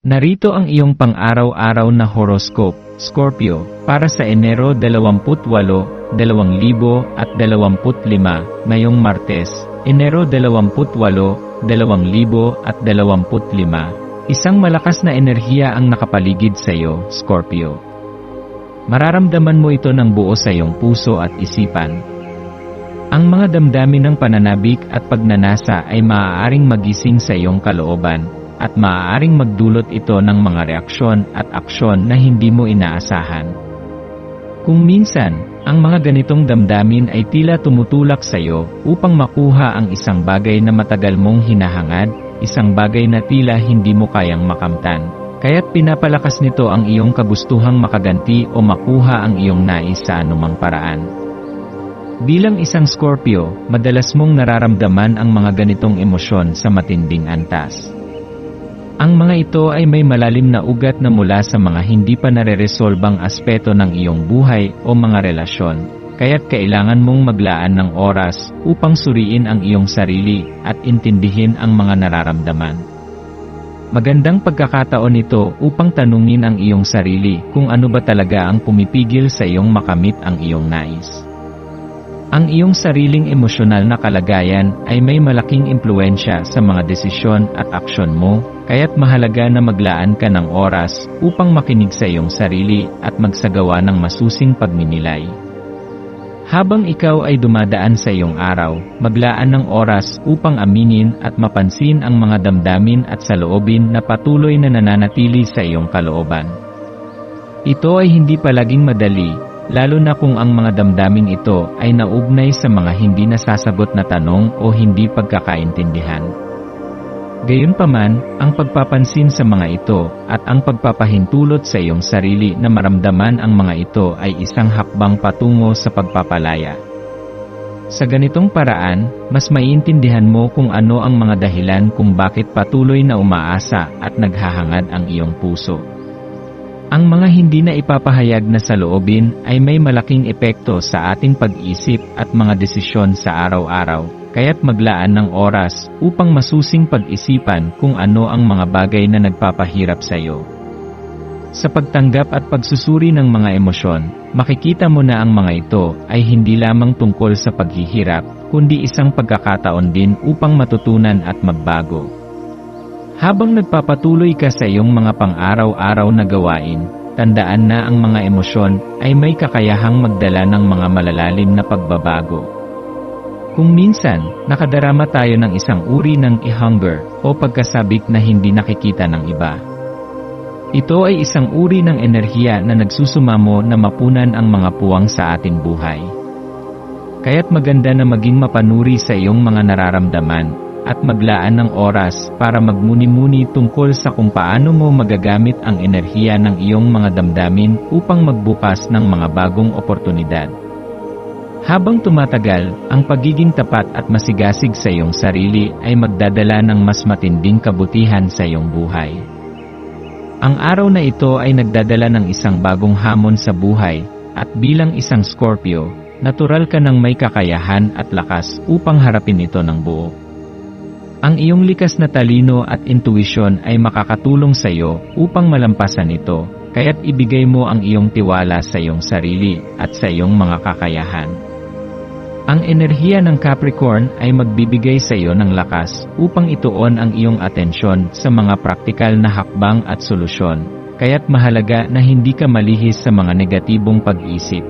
Narito ang iyong pang-araw-araw na horoscope, Scorpio, para sa Enero 28, 2025, ngayong Martes, Enero 28, 2025. Isang malakas na enerhiya ang nakapaligid sa iyo, Scorpio. Mararamdaman mo ito ng buo sa iyong puso at isipan. Ang mga damdamin ng pananabik at pagnanasa ay maaaring magising sa iyong kalooban, at maaaring magdulot ito ng mga reaksyon at aksyon na hindi mo inaasahan. Kung minsan, ang mga ganitong damdamin ay tila tumutulak sa iyo upang makuha ang isang bagay na matagal mong hinahangad, isang bagay na tila hindi mo kayang makamtan. Kaya't pinapalakas nito ang iyong kagustuhang makaganti o makuha ang iyong nais sa anumang paraan. Bilang isang Scorpio, madalas mong nararamdaman ang mga ganitong emosyon sa matinding antas. Ang mga ito ay may malalim na ugat na mula sa mga hindi pa nare-resolbang aspeto ng iyong buhay o mga relasyon, kaya't kailangan mong maglaan ng oras upang suriin ang iyong sarili at intindihin ang mga nararamdaman. Magandang pagkakataon ito upang tanungin ang iyong sarili kung ano ba talaga ang pumipigil sa iyong makamit ang iyong nais. Ang iyong sariling emosyonal na kalagayan ay may malaking impluensya sa mga desisyon at aksyon mo, kaya't mahalaga na maglaan ka ng oras upang makinig sa iyong sarili at magsagawa ng masusing pagninilay. Habang ikaw ay dumadaan sa iyong araw, maglaan ng oras upang aminin at mapansin ang mga damdamin at saloobin na patuloy na nananatili sa iyong kalooban. Ito ay hindi palaging madali, lalo na kung ang mga damdaming ito ay naugnay sa mga hindi nasasagot na tanong o hindi pagkakaintindihan. Gayunpaman, ang pagpapansin sa mga ito at ang pagpapahintulot sa iyong sarili na maramdaman ang mga ito ay isang hakbang patungo sa pagpapalaya. Sa ganitong paraan, mas maiintindihan mo kung ano ang mga dahilan kung bakit patuloy na umaasa at naghahangad ang iyong puso. Ang mga hindi na ipapahayag na saloobin ay may malaking epekto sa ating pag-isip at mga desisyon sa araw-araw, kaya't maglaan ng oras upang masusing pag-isipan kung ano ang mga bagay na nagpapahirap sa iyo. Sa pagtanggap at pagsusuri ng mga emosyon, makikita mo na ang mga ito ay hindi lamang tungkol sa paghihirap, kundi isang pagkakataon din upang matutunan at magbago. Habang nagpapatuloy ka sa iyong mga pang-araw-araw na gawain, tandaan na ang mga emosyon ay may kakayahang magdala ng mga malalalim na pagbabago. Kung minsan, nakadarama tayo ng isang uri ng e-hunger o pagkasabik na hindi nakikita ng iba. Ito ay isang uri ng enerhiya na nagsusumamo na mapunan ang mga puwang sa ating buhay. Kaya't maganda na maging mapanuri sa iyong mga nararamdaman at maglaan ng oras para magmuni-muni tungkol sa kung paano mo magagamit ang enerhiya ng iyong mga damdamin upang magbukas ng mga bagong oportunidad. Habang tumatagal, ang pagiging tapat at masigasig sa iyong sarili ay magdadala ng mas matinding kabutihan sa iyong buhay. Ang araw na ito ay nagdadala ng isang bagong hamon sa buhay, at bilang isang Scorpio, natural ka ng may kakayahan at lakas upang harapin ito ng buo. Ang iyong likas na talino at intuisyon ay makakatulong sa iyo upang malampasan ito, kaya't ibigay mo ang iyong tiwala sa iyong sarili at sa iyong mga kakayahan. Ang enerhiya ng Capricorn ay magbibigay sa iyo ng lakas upang ituon ang iyong atensyon sa mga praktikal na hakbang at solusyon, kaya't mahalaga na hindi ka malihis sa mga negatibong pag-isip.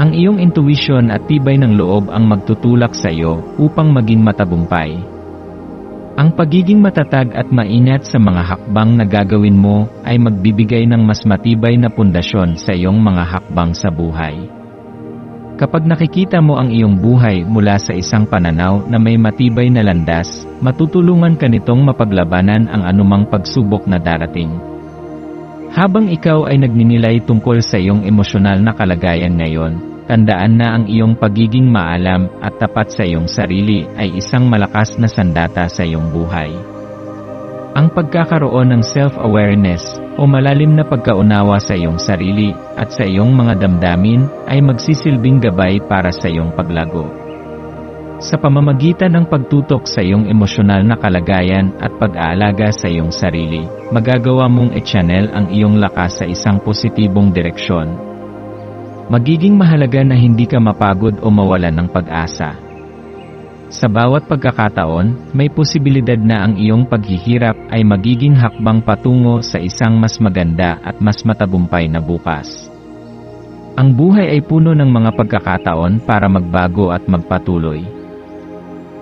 Ang iyong intuition at tibay ng loob ang magtutulak sa iyo upang maging matagumpay. Ang pagiging matatag at maingat sa mga hakbang na gagawin mo ay magbibigay ng mas matibay na pundasyon sa iyong mga hakbang sa buhay. Kapag nakikita mo ang iyong buhay mula sa isang pananaw na may matibay na landas, matutulungan ka nitong mapaglabanan ang anumang pagsubok na darating. Habang ikaw ay nagninilay tungkol sa iyong emosyonal na kalagayan ngayon, tandaan na ang iyong pagiging maalam at tapat sa iyong sarili ay isang malakas na sandata sa iyong buhay. Ang pagkakaroon ng self-awareness o malalim na pagkaunawa sa iyong sarili at sa iyong mga damdamin ay magsisilbing gabay para sa iyong paglago. Sa pamamagitan ng pagtutok sa iyong emosyonal na kalagayan at pag-aalaga sa iyong sarili, magagawa mong e-channel ang iyong lakas sa isang positibong direksyon. Magiging mahalaga na hindi ka mapagod o mawalan ng pag-asa. Sa bawat pagkakataon, may posibilidad na ang iyong paghihirap ay magiging hakbang patungo sa isang mas maganda at mas matagumpay na bukas. Ang buhay ay puno ng mga pagkakataon para magbago at magpatuloy.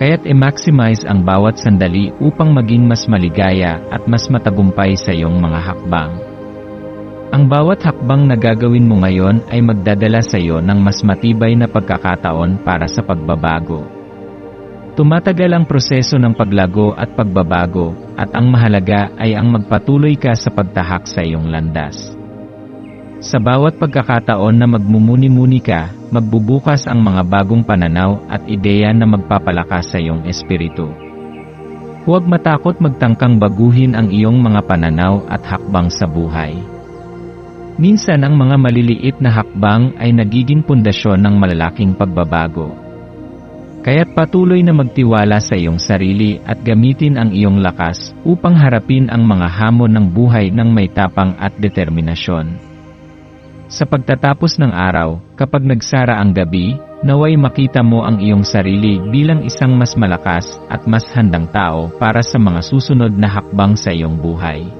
Kaya't i-maximize ang bawat sandali upang maging mas maligaya at mas matagumpay sa iyong mga hakbang. Ang bawat hakbang na gagawin mo ngayon ay magdadala sa iyo ng mas matibay na pagkakataon para sa pagbabago. Tumatagal ang proseso ng paglago at pagbabago, at ang mahalaga ay ang magpatuloy ka sa pagtahak sa iyong landas. Sa bawat pagkakataon na magmumuni-muni ka, magbubukas ang mga bagong pananaw at ideya na magpapalakas sa iyong espiritu. Huwag matakot magtangkang baguhin ang iyong mga pananaw at hakbang sa buhay. Minsan ang mga maliliit na hakbang ay nagiging pundasyon ng malalaking pagbabago. Kaya't patuloy na magtiwala sa iyong sarili at gamitin ang iyong lakas upang harapin ang mga hamon ng buhay ng may tapang at determinasyon. Sa pagtatapos ng araw, kapag nagsara ang gabi, naway makita mo ang iyong sarili bilang isang mas malakas at mas handang tao para sa mga susunod na hakbang sa iyong buhay.